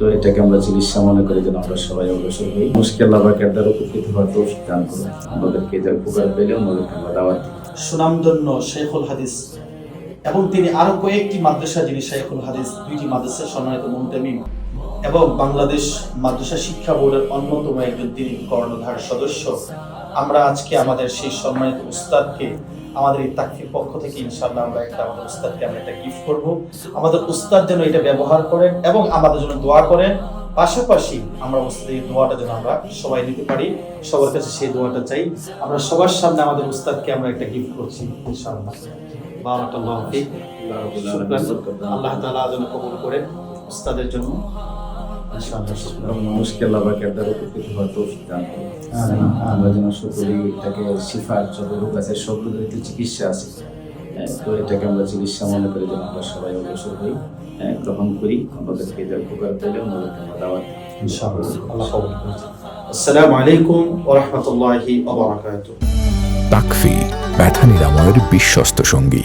তো এটাকে আমরা চিকিৎসা মনে করি যেন আমরা সবাই অগ্রসর হই। মুশকিল আল্লাহ কেদার উপকৃত হওয়ার তৌফিক দান করুন। আমাদেরকে যার উপকার পেলে অন্যদেরকে আমরা দাওয়াত সুনামধন্য শেখুল হাদিস এবং তিনি আরও কয়েকটি মাদ্রাসা, যিনি শেখুল হাদিস, দুইটি মাদ্রাসার সম্মানিত মুহতামিম এবং বাংলাদেশ মাদ্রাসা শিক্ষা বোর্ডের অন্যতম একজন তিনি কর্ণধার সদস্য। আমরা আজকে আমাদের সেই সম্মানিত উস্তাদকে আমাদের এই তাকফির পক্ষ থেকে ইনশাআল্লাহ আমরা একটা আমাদের উস্তাদকে আমরা একটা গিফট করব। আমাদের উস্তাদ যেন এটা ব্যবহার করেন এবং আমাদের জন্য দোয়া করেন। পাশাপাশি আমরা উস্তাদের এই দোয়াটা যেন আমরা সবাই নিতে পারি। সবার কাছে সেই দোয়াটা চাই। আমরা সবার সামনে আমাদের উস্তাদকে আমরা একটা গিফট করছি ইনশাআল্লাহ। বারাকাল্লাহু ফিক। আল্লাহ তাআলা যেন কবুল করেন উস্তাদের জন্য। আমরা যেন এটাকে চিকিৎসা আছে তো এটাকে আমরা চিকিৎসা মনে আমরা সবাই গ্রহণ করি নিরাময়ের বিশ্বস্ত সঙ্গী।